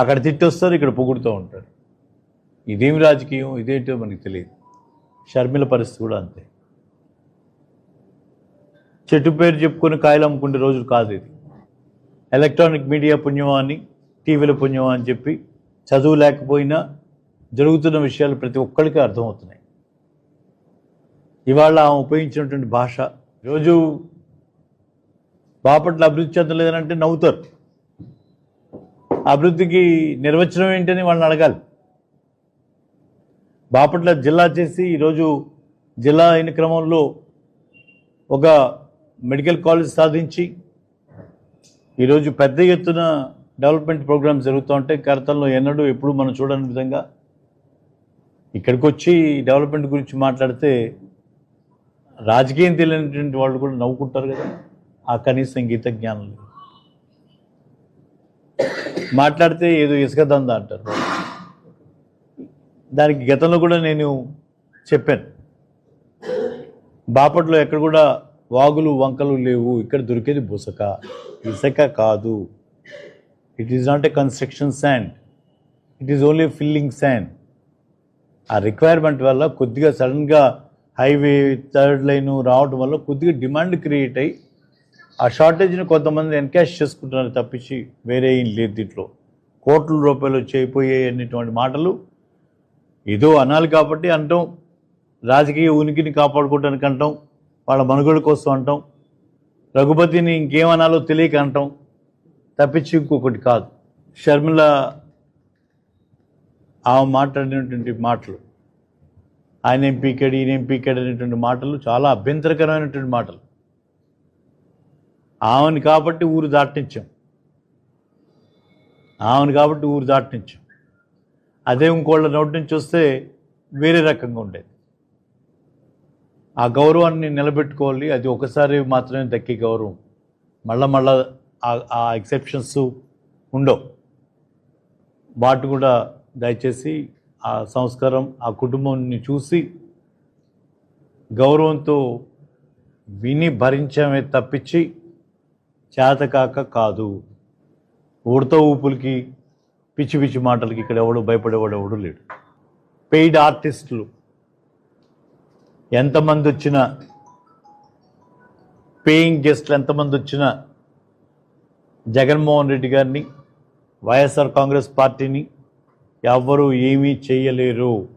అక్కడ తిట్టొస్తారు ఇక్కడ పొగుడుతూ ఉంటారు. ఇదేమి రాజకీయం ఇదేంటో మనకి తెలియదు. షర్మిల పరిస్థితి కూడా అంతే. చెట్టు పేరు చెప్పుకొని కాయలు అమ్ముకునే రోజులు కాదు ఇది. ఎలక్ట్రానిక్ మీడియా పుణ్యమా అని టీవీల పుణ్యమా అని చెప్పి చదువు లేకపోయినా జరుగుతున్న విషయాలు ప్రతి ఒక్కరికి అర్థమవుతున్నాయి. ఇవాళ ఆమె ఉపయోగించినటువంటి భాష రోజు బాపట్ల అభివృద్ధి చెందలేదంటే నవ్వుతారు. అభివృద్ధికి నిర్వచనం ఏంటని వాళ్ళని అడగాలి. బాపట్ల జిల్లా చేసి ఈరోజు జిల్లా అయిన క్రమంలో ఒక మెడికల్ కాలేజ్ సాధించి ఈరోజు పెద్ద ఎత్తున డెవలప్మెంట్ ప్రోగ్రామ్స్ జరుగుతూ ఉంటాయి. గతంలో ఎన్నడూ ఎప్పుడు మనం చూడని విధంగా ఇక్కడికి వచ్చి డెవలప్మెంట్ గురించి మాట్లాడితే రాజకీయం తెలియనటువంటి వాళ్ళు కూడా నవ్వుకుంటారు కదా. ఆ కనీసం గీత జ్ఞానం లేదు. మాట్లాడితే ఏదో ఇసుక దంద అంటారు. దానికి గతంలో కూడా నేను చెప్పాను. బాపట్లో ఎక్కడ కూడా వాగులు వంకలు లేవు. ఇక్కడ దొరికేది బుసక. ఇసుక కాదు. It is not a construction sand it is only filling sand ఆ రిక్వైర్మెంట్ వల్ల కొద్దిగా సడన్గా హైవే థర్డ్ లైన్ రావడం వల్ల కొద్దిగా డిమాండ్ క్రియేట్ అయ్యి ఆ షార్టేజ్ని కొంతమంది ఎన్కాష్ చేసుకుంటున్నారు తప్పించి వేరే ఏం లేదు దీంట్లో. కోట్ల రూపాయలు వచ్చి అనేటువంటి మాటలు. ఏదో అనాలి కాబట్టి అంటాం. రాజకీయ ఉనికిని కాపాడుకోవడానికి అంటాం. వాళ్ళ మనుగడ కోసం అంటాం. రఘుపతిని ఇంకేమనాలో తెలియక అంటాం. తప్పించి ఇంకొకటి కాదు. షర్మిల ఆమె మాట్లాడినటువంటి మాటలు. ఆయన ఏం పీకాడు ఈయన ఏం అనేటువంటి మాటలు చాలా అభ్యంతరకరమైనటువంటి మాటలు. ఆమెను కాబట్టి ఊరు దాటించాం. ఆమెను కాబట్టి ఊరు దాటించాం. అదే ఇంకోళ్ళ నోటి నుంచి వస్తే వేరే రకంగా ఉండేది. ఆ గౌరవాన్ని నిలబెట్టుకోవాలి. అది ఒకసారి మాత్రమే దక్కే గౌరవం. మళ్ళా మళ్ళా ఆ- ఎక్సెప్షన్స్ ఉండవు. వాటి కూడా దయచేసి ఆ సంస్కారం ఆ కుటుంబాన్ని చూసి గౌరవంతో విని భరించమే తప్పించి చేతకాక కాదు. ఉడత ఊపులకి పిచ్చి పిచ్చి మాటలకి ఇక్కడ ఎవడు భయపడేవాడు ఎవడు లేడు. పెయిడ్ ఆర్టిస్టులు. ఎంతమంది వచ్చినా పేయింగ్ గెస్ట్లు ఎంతమంది వచ్చినా జగన్మోహన్ రెడ్డి గారిని వైఎస్ఆర్ కాంగ్రెస్ పార్టీని ఎవ్వరూ ఏమీ చేయలేరు.